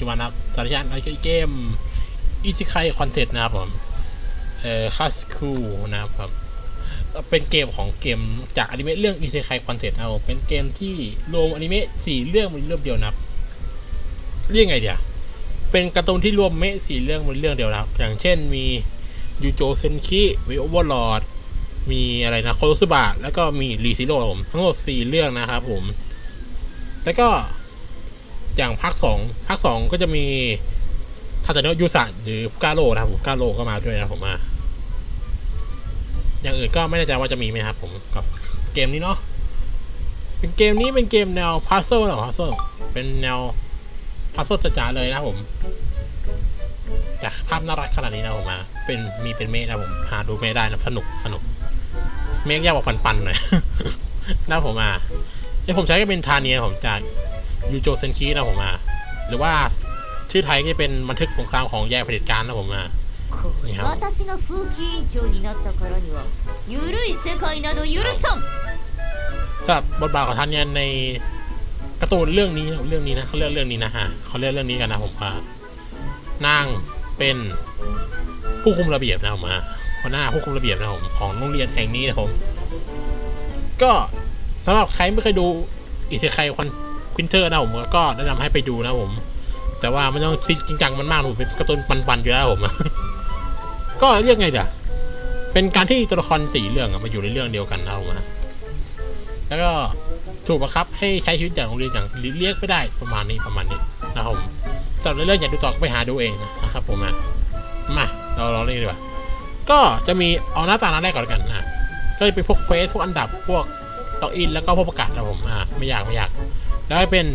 จุบันนะครับสารยานในเกมอิจิไคคอนเทนต์นะครับผมเอ่อคัสคูนะครับผมเป็นเกมของเกมจากอนิเมะเรื่องอิจิไคคอนเทนต์นะครับผมเป็นเกมที่รวมอนิเมะสี่เรื่องมันเรื่องเดียวนะครับเรียกไงเดียวเป็นการ์ตูนที่รวมเมะสี่เรื่องมันเรื่องเดียวนะครับ อย่างเช่นมียูโจเซนคิวิโอเวอร์ลอดมีอะไรนะโคโรซุบะแล้วก็มีรีซิโร่ผมทั้งหมดสี่เรื่องนะครับผม แล้วก็ อย่างภาคสองภาคสองก็จะมีทาตาโนะยูสะหรือกาโร่นะครับผมกาโร่ก็มาด้วยนะผมมา อย่างอื่นก็ไม่แน่ใจว่าจะมีไหมครับผมกับเกมนี้เนาะเป็นเกมนี้เป็นเกมแนวพัซเซิลหรอพัซเซิลเป็นแนวพัซเซิลจ๋าเลยนะผมจากภาพน่ารักขนาดนี้นะผมมา เป็นมีเป็นเมฆนะผมหาดูเมฆได้นะสนุกสนุก เมฆยากกว่าปันๆหน่อยนะผมมาที่ผมใช้ก็เป็นทาเนียผมจาก ยูโจเซนคินะผมมา หรือว่าชื่อไทยก็จะเป็นบันทึกสงครามของแยกเผด็จการนะผมมา こいや私が風紀委員長になったからにはゆるい世界など許さん สำหรับบทบาทของทาเนียในการ์ตูนเรื่องนี้เรื่องนี้นะเขาเรียกเรื่องนี้นะฮะเขาเรียกเรื่องนี้กันนะผมว่านางเป็นผู้คุมระเบียบนะผมมาหัวหน้าผู้คุมระเบียบนะผมของโรงเรียนแห่งนี้นะผม ก็สำหรับใครไม่เคยดูอิเซไคคอน ควินเตอร์นะผมก็แนะนำให้ไปดูนะผม แต่ว่ามันต้องจริงจังมันมากผมเป็นการ์ตูนปันๆอยู่แล้วผมก็เรียกไงเดี๋ยวเป็นการที่ตัวละครสี่เรื่องมาอยู่ในเรื่องเดียวกันนะผมนะแล้วก็ถูกบังคับให้ใช้ชีวิตอย่างโรงเรียนอย่างเรียกไม่ได้ประมาณนี้ประมาณนี้นะครับผมสำหรับเรื่องอยากดูต่อไปหาดูเองนะครับผมนะมาเราเราเล่นดีกว่าก็จะมีเอาหน้าตาหน้าแรกก่อนกันนะก็จะเป็นพวกเควสพวกอันดับพวกล็อกอินแล้วก็พวกประกาศนะผมอ่าไม่อยากไม่อยาก แล้วก็เป็น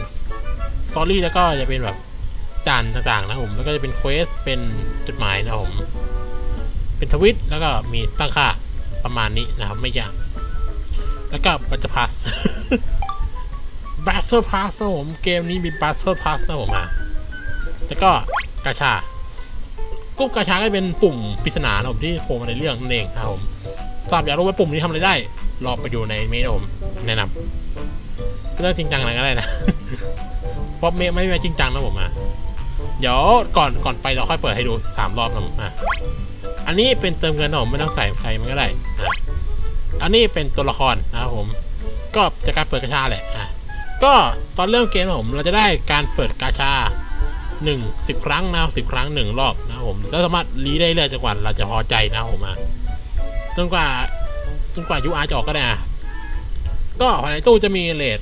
สตอรี่แล้วก็จะเป็นแบบด่านต่างๆนะผมแล้วก็จะเป็นเควสเป็นจดหมายนะผมเป็นทวิตแล้วก็มีตั้งค่าประมาณนี้นะครับ ไม่ยาก แล้วก็บัตจะพาสบัตเตอร์พาสนะผมเกมนี้มีบัตเตอร์พาสนะผมอะแล้วก็กาชากุ๊บกาชาก็เป็นปุ่มปริศนานะผมที่โผล่มาในเรื่องนั่นเองครับผมทราบอยากรู้ว่าปุ่มนี้ทำอะไรได้ รอไปดูในเมลผมแนะนำ เรื่องจริงจังอะไรก็ได้นะเพราะเมลไม่ได้จริงจังนะผมอะเดี๋ยวก่อนก่อนไปเราค่อยเปิดให้ดูสามรอบนะผมอะอันนี้เป็นเติมเงินนะผมไม่ต้องใส่ใส่มันก็ได้อะอันนี้เป็นตัวละครนะครับผม ก็จาการเปิดกาชาแหละอะก็ตอนเริ่มเกมนะผมเราจะได้การเปิดกาชาหนึ่งสิบครั้งนะสิบครั้งหนึ่งรอบนะผมแล้วสามารถรีได้เรื่อยจนกว่าเราจะพอใจนะผมอะจนกว่าจนกว่ายูอาร์จะออกก็ได้อะก็ภายในตู้จะมีเลท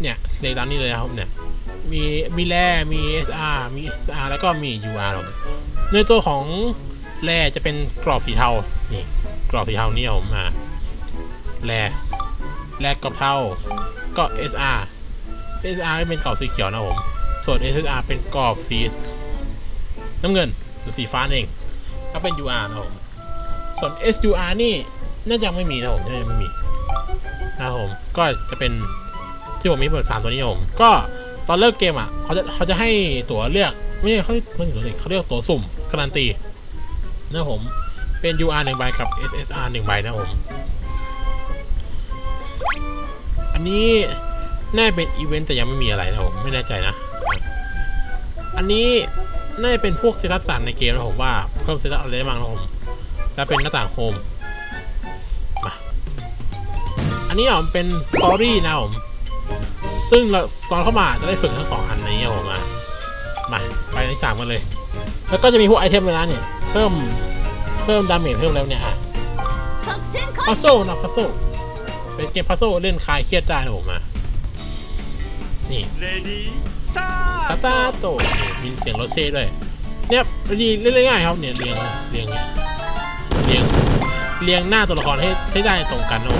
เนี่ยเลทตามนี้เลยนะครับเนี่ยมีมีแร่มี SR มี SR แล้วก็มี UR ครับในตัวของแร่จะเป็นกรอบสีเทานี่กรอบสีเทานี่ครับผมอะแร่แร่กรอบเทาก็ SR SR เป็นกรอบสีเขียวนะครับผมส่วน SR เป็นกรอบสีน้ำเงินหรือสีฟ้าเองถ้าเป็น UR นะผมส่วน SUR นี่น่าจะไม่มีนะผมน่าจะไม่มีนะครับผมก็จะเป็น ที่ผมมีเปิดสามตัวนี้ผมก็ตอนเลิกเกมอะเขาจะเขาจะให้ตั๋วเลือกไม่ใช่เขาไม่ใช่ตั๋วเลือกเขาเรียกตั๋วสุ่มการันตีนะผมเป็น UR หนึ่งใบกับ SSR หนึ่งใบนะผม อันนี้น่าเป็นอีเวนต์แต่ยังไม่มีอะไรนะผมไม่แน่ใจนะ อันนี้น่าจะเป็นพวกเซตัสต่างในเกมนะผมว่าเพิ่มเซตัสอะไรได้บ้างนะผมแล้วเป็นหน้าต่างโฮมมาอันนี้อะมันเป็นสตอรี่นะผม ซึ่งเราตอนเข้ามาจะได้ฝึกทั้งสองอันในี้ผมมามาไปที่สามกันเลย แล้วก็จะมีพวกไอเทมเวลาเนี่ย เพิ่มเพิ่มดาเมจเพิ่มแล้วเนี่ยอะพัซโซนะพัซโซเป็นเกมพัซโซเล่นคลายเครียดได้นะผมมานี่สตาร์โตมีเสียงโรเซ่ด้วยเนี่ยดีเล่นง่ายครับเนี่ยเรียงเรียงเรียงเรียงหน้าตัวละครให้ให้ได้ตรงกันโอ้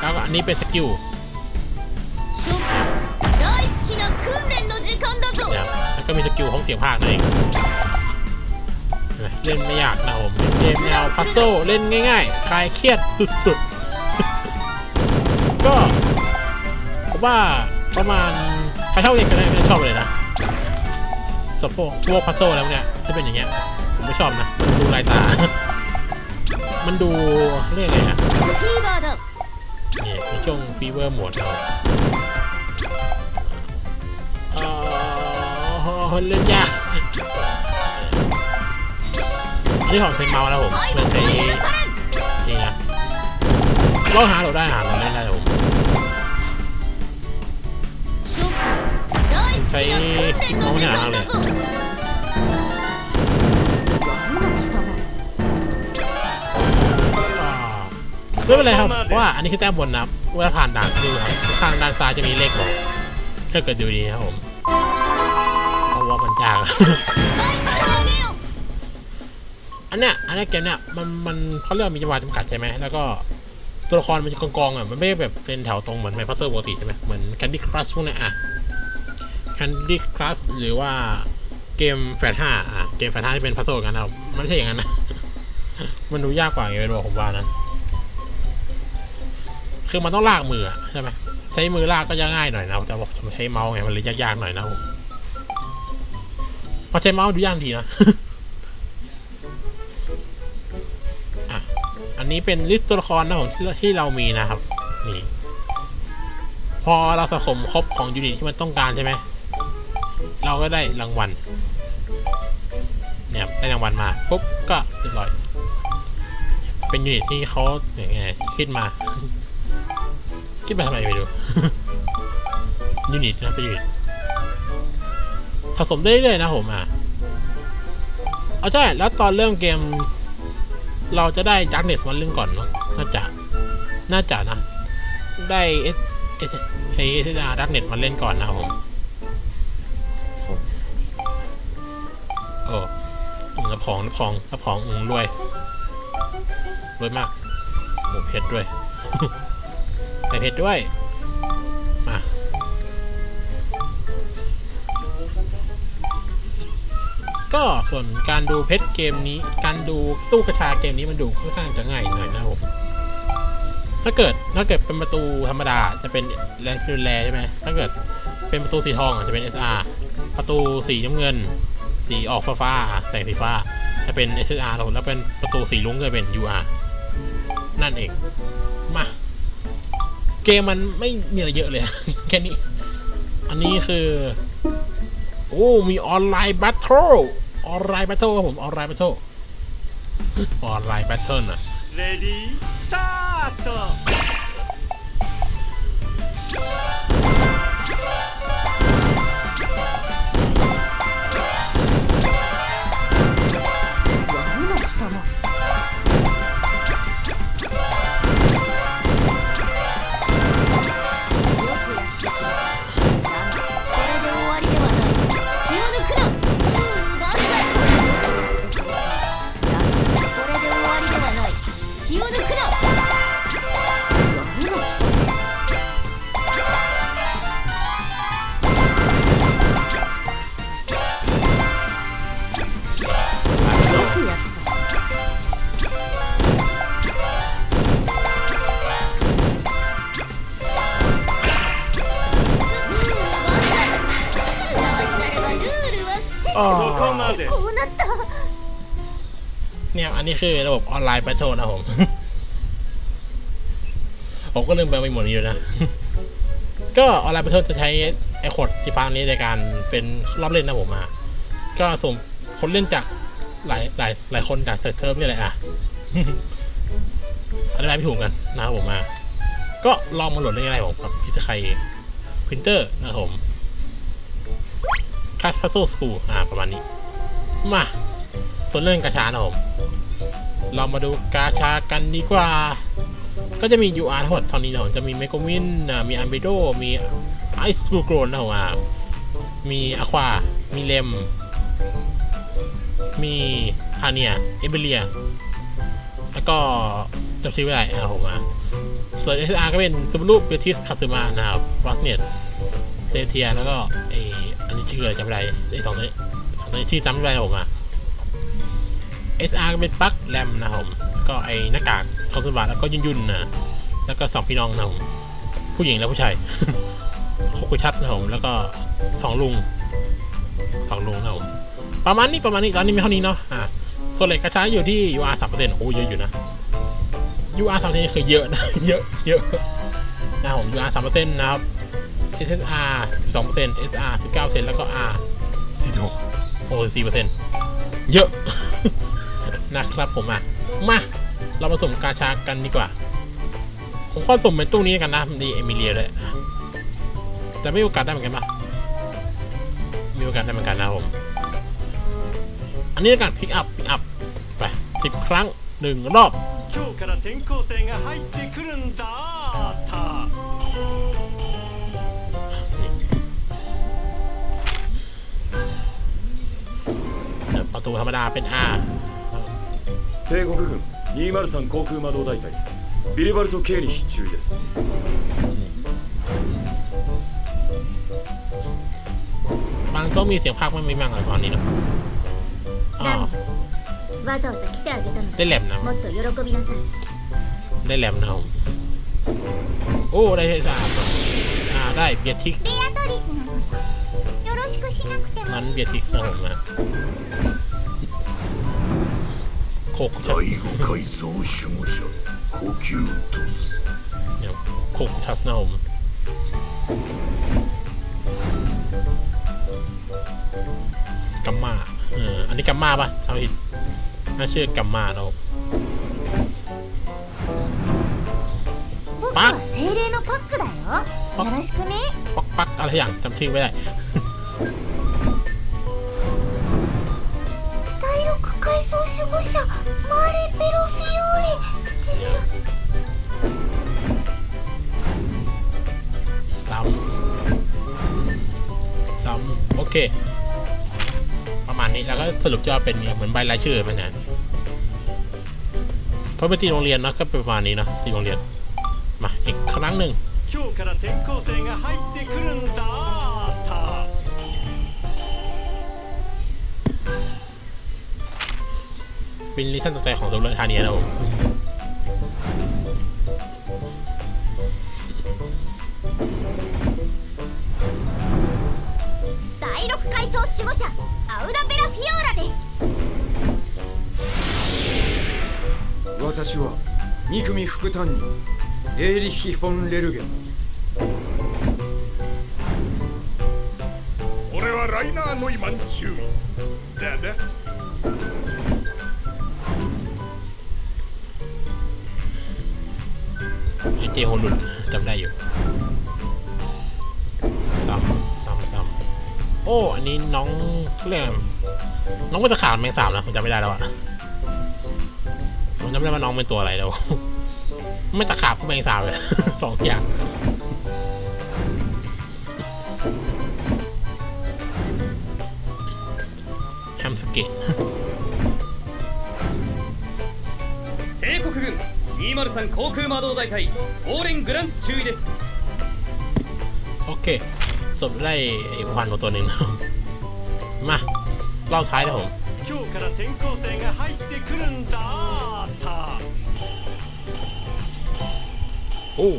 แล้วก็อันนี้เป็นสกิล ก็มีสกิลของเสียงภาคนั่นเองเล่นไม่ยากนะผมเกมแนวพัซโซเล่นง่ายๆ คลายเครียดสุดๆ ก็ผมว่าประมาณใครชอบเล่นก็ได้ไม่ชอบเลยนะจบพวกพวกพัซโซแล้วเนี่ยจะเป็นอย่างเงี้ยผมไม่ชอบนะมันดูลายตา มันดูเรียกไงนะนี่ช่วงฟีเวอร์หมดเรา เล่นยากนี่ของเซนเมาแล้วผมเป็นไปนี่นะเราหาเราได้หาเราไม่ได้ผมใช้มองหน้าเาเลยไม่เป็นไรครับว่าอันนี้คือแต้มบนนะเวลาผ่านด่านคือครับข้างด้านซ้ายจะมีเลขบอกถ้าเกิดดูดีครับผม หัวมันจางอันเนี้ยอันเนี้ยเกมเนี้ยมันมันเขาเรียกมีจังหวะจำกัดใช่ไหมแล้วก็ตัวละครมันจะกองๆอะมันไม่แบบเป็นแถวตรงเหมือนไมพัซเซอร์ปกติใช่ไหมเหมือนแคนดี้ครัชพวกเนี้ยอะแคนดี้ครัชหรือว่าเกมแฟร์ห้าอะเกมแฟร์ห้าที่เป็นพัซเซิลกันนะมันไม่ใช่อย่างนั้นนะมันดูยากกว่าอย่างเป็นบอกผมว่านั้นคือมันต้องลากมือใช่ไหมใช้มือลากก็จะง่ายหน่อยนะแต่บอกใช้เมาส์ไงมันเลยยากๆหน่อยนะผม พอใช้เมาส์ดูย่ากดีนะอันนี้เป็นลิสต์ตัวละครนะผมที่ที่เรามีนะครับ นี่ พอเราสะสมครบของยูนิตที่มันต้องการใช่ไหม เราก็ได้รางวัล เนี่ยได้รางวัลมาปุ๊บก็เรียบร้อย เป็นยูนิตที่เขาอย่างไงคิดมา คิดมาทำไมไม่รู้ยูนิตนะเป็นยูนิต สะสมได้เรื่อยๆนะผมอะเอาใช่แล้วตอนเริ่มเกม เราจะได้ดักเนสมาเล่นก่อนเนาะน่าจะน่าจะนะ ได้เอสเอสเอสอาร์ดักเน็ตมาเล่นก่อนนะผมโอ้อืมรับของรับของรับของอืมรวยรวยมากโอ้เพชรด้วยไปเพชรด้วย ก็ส่วนการดูเพชรเกมนี้ การดูตู้กระชาเกมนี้มันดูค่อนข้างจะง่ายหน่อยนะครับผมถ้าเกิดถ้าเกิดเป็นประตูธรรมดาจะเป็นแรงเป็นแรใช่ไหมถ้าเกิดเป็นประตูสีทองอะจะเป็น SR ประตูสีน้ำเงิน สีออกฟ้าฟ้าแสงสีฟ้า จะเป็น SR ครับผมแล้วเป็นประตูสีลุ้งก็เป็น UR นั่นเองมาเกมมันไม่มีอะไรเยอะเลย แค่นี้ อันนี้คือ โอ้ มีออนไลน์แบทเทิล ออนไลน์แบทเทิลครับผมออนไลน์แบทเทิลออนไลน์แบทเทิลนะเรดี้สตาร์สมอง อ๋อ そこまでこうなった เนี่ยอันนี้คือระบบออนไลน์แบทเทิลนะผม ผมก็ลืมไปไปหมดนี้อยู่นะ ก็ออนไลน์แบทเทิลจะใช้ไอโคดสีฟ้านี้ในการเป็นรอบเล่นนะผมมา ก็ส่งคนเล่นจากหลายหลายหลายคนจากเซิร์ฟเทอร์นี่แหละอ่ะ อธิบายไม่ถูกกันนะครับผมมา ก็ลองมาโหลดเล่นง่ายๆผมครับพิซไคพินเตอร์นะครับผม คลาสพัซโซสคูอ่าประมาณนี้ มาส่วนเรื่องกาชานะผมเรามาดูกาชากันดีกว่า ก็จะมี UR ทั้งหมดเท่านี้นะผมจะมีเมโกวินอะมีอัมเบโดมีไอซ์บูโกรนนะผมอะมีอควา มีเลม มีคาเนีย เอเบเลีย แล้วก็จำชื่อไม่ได้นะครับผมอะส่วน SR ก็เป็นซูบารุเบติสคาซึมะนะครับฟอสเนตเซเทีย แล้วก็ไอ ชื่ออะไรจำไม่ได้ไอสองตัวนี้สองตัวนี้ชื่อจำไม่ได้ผมอะ SR ก็เป็นปลั๊กแรมนะผม ก็ไอ้หน้ากากทองสมบัตแล้วก็ยุ่นยุ่นๆนะแล้วก็สองพี่น้องนะผมผู้หญิงและผู้ชายโคคุชัดนะผมแล้วก็สองลุงสองลุงนะผมประมาณนี้ประมาณนี้ตอนนี้มีเท่านี้เนาะอ่าส่วนเหล็กกระช้าอยู่ที่ UR สามเปอร์เซ็นต์โอ้เยอะอยู่นะ UR สามเปอร์เซ็นต์คือเยอะนะเยอะเยอะนะผม UR สามเปอร์เซ็นต์นะครับ SSR สิบสองเปอร์เซ็นต์ SR สิบเก้าเปอร์เซ็นต์แล้วก็ R สี่สิบหกโอ้สี่เปอร์เซ็นต์เยอะ นะครับผมอ่ะ มา เราผสมกาชากันดีกว่า ผมก็สมเป็นตู้นี้กันนะดีเอมิเลียเลยจะไม่มีโอกาสได้เหมือนกันปะมีโอกาสได้เหมือนกันนะครับผม อันนี้การพิกอัพพิกอัพไปสิบครั้งหนึ่งรอบ 今日から転校生が入ってくるんだーた ตูธรรมดาเป็น R 帝国軍203航空魔導大隊ビルバルト経理必中です บางต้องมีเสียงภาคไม่มีมั่งอะไรประมาณนี้เนอะอ๋อ わざわざ来てあげたの ได้แหลมนะ もっと喜びなさい ได้แหลมนะครับผมโอ้ ได้สะอาดอ่า ได้เบียร์ทิก ベアトリスなのよろしくしなくて นั้นเบียร์ทิกนะครับผมนะ โคกชัส 第五階層守護者呼吸トス เนี่ยโคกชัสนะครับผมกัมมาเอออันนี้กัมมาปะทำผิดน่าชื่อกัมมานะครับ 僕パは精霊のパックだよパよろしくね ปักปักอะไรอย่างจำชื่อไม่ได้ 層守護者マーレ・ペロフィオーレです ซ้ำซ้ำโอเค ประมาณนี้แล้วก็สรุปจะว่าเป็นเหมือนใบรายชื่อไหมนะเพราะเป็นตีโรงเรียนเนอะก็เป็นประมาณนี้เนอะตีโรงเรียน มาอีกครั้งหนึ่ง 今日から転校生が入ってくるんだ เป็นลิชั่นต่อไปของสุรธานีนะผม 第六階層守護者アウラ・ベラ・フィオーラです私は2組副担任エーリッヒ・フォン・レルゲン俺はライナー・ノイマン中尉だだ เจโฮลุนจำได้อยู่ซ้ำซ้ำซ้ำโอ้ อันนี้น้องเขาเรียกน้องเป็นตะขาบแมงสาบนะผมจำไม่ได้แล้วอะผมจำไม่ได้ว่าน้องเป็นตัวอะไรแล้วไม่ตะขาบก็แมงสาบเลยสองอย่างแฮมสเกต 203航空魔導大隊オーレン・グランツ中尉です โอเคจบได้ไอ้ควันตัวหนึ่ง นะครับมารอบท้ายนะผม 今日から転校生が入ってくるんだーた โอ้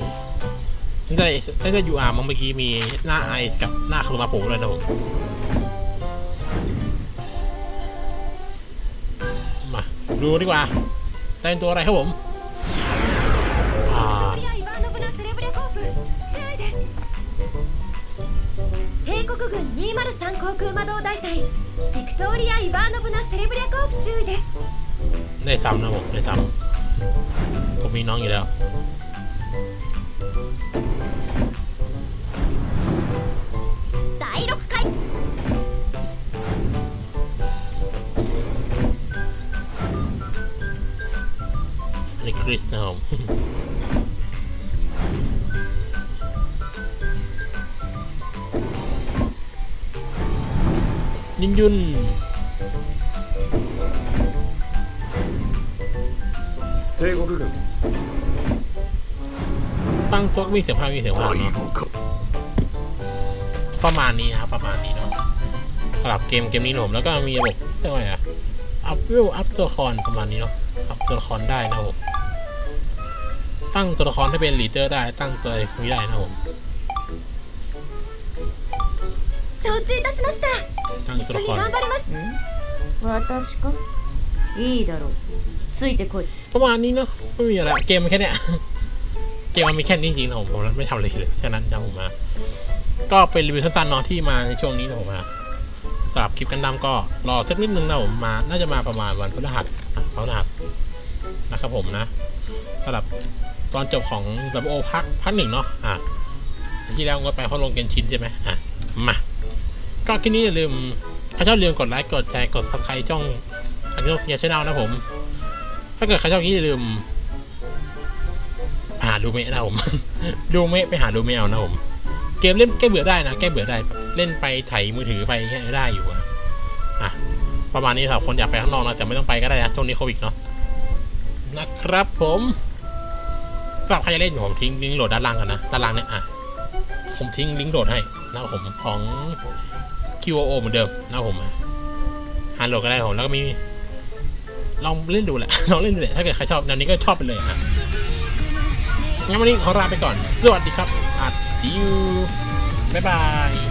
ตั้งแต่ตั้งแต่ยูอาร์มั้งเมื่อกี้มีหน้าไอซ์กับหน้าคารุมาโผล่เลยนะผม มาดูดีกว่าได้เป็นตัวอะไรครับผม 注意です。帝国軍203航空魔導大隊ビクトリア・イバーノブナ・セレブリャコーフ注意です。ได้ซ้ำนะผมได้ซ้ำผมมี ผม นินยุน 帝国軍 ตั้งตัวก็มีเสียงภาคมีเสียงภาค 第 เนาะ 五階 ประมาณนี้นะครับประมาณนี้เนาะสำหรับเกมเกมนี้นะผมแล้วก็มีระบบเรียกว่าไงอะอัพวิวอัพตัวละครประมาณนี้เนาะอัพตัวละครได้นะครับผมตั้งตัวละครให้เป็นลีดเดอร์ได้ตั้งตัวอะไรพวกนี้ได้นะครับผม 承知いたしました ตั้ง 一 ตัว 緒 ละครに頑張りまし私かいいだろうついてこい ประมาณนี้เนาะไม่มีอะไรเกมมันแค่เนี้ย เกมมันมีแค่นี้จริงๆนะผมผมไม่ทำอะไรเลยแค่นั้นจะผมมา ก็เป็นรีวิวสั้นๆเนาะที่มาในช่วงนี้นะผมมา สำหรับคลิปกันดั้มก็รอสักนิดนึงนะผมมา น่าจะมาประมาณวันพฤหัสอ่ะพฤหัสนะครับผมนะสำหรับตอนจบของดับโอพักพักหนึ่งเนาะอ่ะที่แล้วก็ไปเพราะลงเกนชินใช่ไหมอ่ะมา ก็คลิปนี้อย่าลืมถ้าชอบลืมกดไลค์กดแชร์กดซับสไครต์ช่องอันนี้ต้องเสียช่องนะผม ถ้าเกิดใครชอบนี้อย่าลืมหาดูเมะนะผมดูเมะไปหาดูเมะเอานะผมเกมเล่นแก้เบื่อได้นะแก้เบื่อได้เล่นไปไถมือถือไปแค่ได้อยู่อะอะประมาณนี้สำหรับคนอยากไปข้างนอกนะแต่ไม่ต้องไปก็ได้นะช่วงนี้โควิดเนาะนะครับผมสำหรับใครจะเล่นอยู่ผมทิ้งลิงก์โหลดด้านล่างกันนะด้านล่างเนี่ยอะผมทิ้งลิงก์โหลดให้นะผมของ QOO เหมือนเดิมนะผมหาโหลดก็ได้ผมแล้วก็มี ลองเล่นดูแหละ ลองเล่นดูแหละ ถ้าเกิดใครชอบแนวนี้ก็ชอบไปเลยอะงั้นวันนี้ขอลาไปก่อน สวัสดีครับอัดดิวบ๊ายบาย